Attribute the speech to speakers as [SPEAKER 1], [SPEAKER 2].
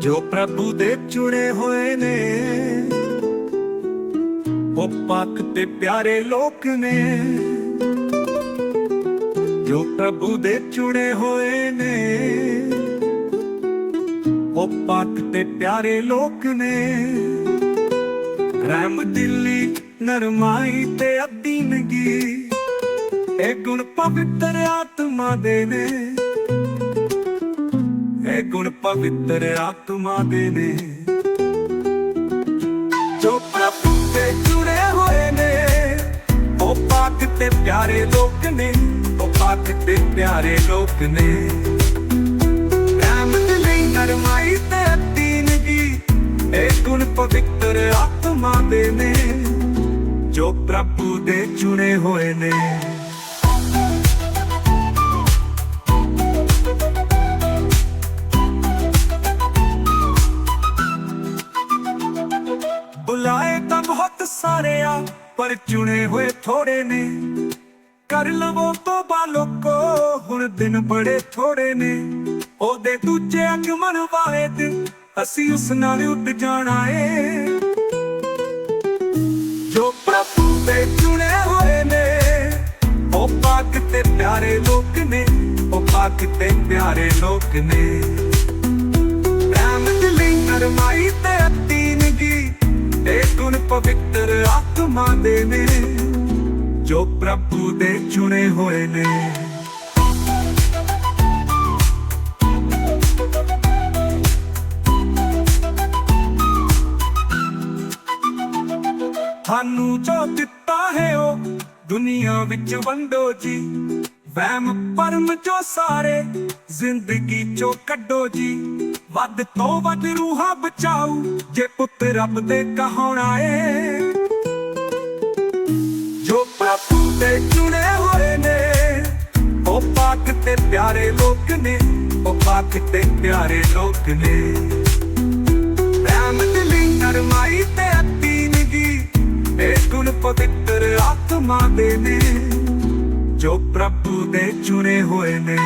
[SPEAKER 1] ਜੋ ਪ੍ਰਭੂ ਦੇ ਚੁਣੇ ਹੋਏ ਨੇ। ਉਹ ਪਾਕ ਤੇ ਪਿਆਰੇ ਲੋਕ ਨੇ। ਜੋ ਪ੍ਰਭੂ ਦੇ ਚੁਣੇ ਹੋਏ ਨੇ। ਉਹ ਪਾਕ ਤੇ ਪਿਆਰੇ ਲੋਕ ਨੇ। ਰਹਿਮ ਦਿੱਲੀ, ਨਰਮਾਈ ਤੇ ਅਧੀਨਗੀ ਇਹ ਗੁਣ ਪਵਿੱਤਰ ਆਤਮਾ ਦੇ ਨੇ। ਇਹ ਗੁਣ ਪਵਿੱਤਰ ਆਤਮਾ ਦੇ ਨੇ। ਜੋ ਪ੍ਰਭੂ ਦੇ ਚੁਣੇ ਹੋਏ ਨੇ, ਉਹ ਪਾਕ ਤੇ ਪਿਆਰੇ ਲੋਕ ਨੇ, ਉਹ ਪਾਕ ਤੇ ਪਿਆਰੇ ਲੋਕ ਨੇ। ਰਹਿਮਤ ਲਈ ਨਰਮਾਈ ਤੇ ਦੀਨਗੀ ਇਹ ਗੁਣ ਪਵਿੱਤਰ ਆਤਮਾ ਦੇ ਨੇ। ਜੋ ਪ੍ਰਭੂ ਦੇ ਚੁਣੇ ਹੋਏ ਨੇ। ਬੁਲਾਏ ਤਾਂ ਬਹੁਤ ਸਾਰੇ ਆ ਪਰ ਚੁਣੇ ਹੋਏ ਥੋੜੇ ਨੇ। ਕਰ ਲਵੋ ਤੋਬਾ ਲੋਕੋ, ਹੁਣ ਦਿਨ ਬੜੇ ਥੋੜੇ ਨੇ। ਉਹਦੇ ਦੂਜੇ ਅਗਮਨ ਵਾਲੇ ਦਿਨ ਅਸੀਂ ਉਸ ਨਾਲ ਉੱਡ ਜਾਣਾ ਏ। ਜੋ ਪ੍ਰਭੂ ਦੇ ਚੁਣੇ ਹੋਏ ਨੇ, ਉਹ ਪਾਕ ਤੇ ਪਿਆਰੇ ਲੋਕ ਨੇ, ਉਹ ਪਾਕ ਤੇ ਪਿਆਰੇ ਲੋਕ ਨੇ। ਪਵਿੱਤਰ ਆਤਮਾ ਦੇ ਨੇ, ਜੋ ਪ੍ਰਭੂ ਦੇ ਚੁਣੇ ਹੋਏ ਨੇ। ਤੁਹਾਨੂੰ ਜੋ ਦਿੱਤਾ ਹੈ ਉਹ ਦੁਨੀਆ ਵਿੱਚ ਵੰਡੋ ਜੀ। ਵਹਿਮ ਪਰਮ ਜੋ ਸਾਰੇ ਜ਼ਿੰਦਗੀ ਚੋਂ ਕੱਢੋ ਜੀ। ਵੱਧ ਤੋਂ ਵੱਧ ਰੂਹਾਂ ਬਚਾਓ ਜੇ ਪੁੱਤ ਰੱਬ ਦੇ ਕਹਾਉਣਾ ਏ ਜੋ ਪ੍ਰਭੂ ਦੇ ਚੁਣੇ ਹੋਏ ਨੇ, ਉਹ ਪਾਕ ਤੇ ਪਿਆਰੇ ਲੋਕ ਨੇ, ਉਹ ਪਾਕ ਤੇ ਪਿਆਰੇ ਲੋਕ ਨੇ। ਰਹਿਮਤ ਲਈ ਨਰਮਾਈ ਤੇ ਅਤੀਨਗੀ ਇਹ ਗੁਣ ਪਵਿੱਤਰ ਆਤਮਾ ਦੇ ਨੇ, ਜੋ ਪ੍ਰਭੂ ਦੇ ਚੁਣੇ ਹੋਏ ਨੇ।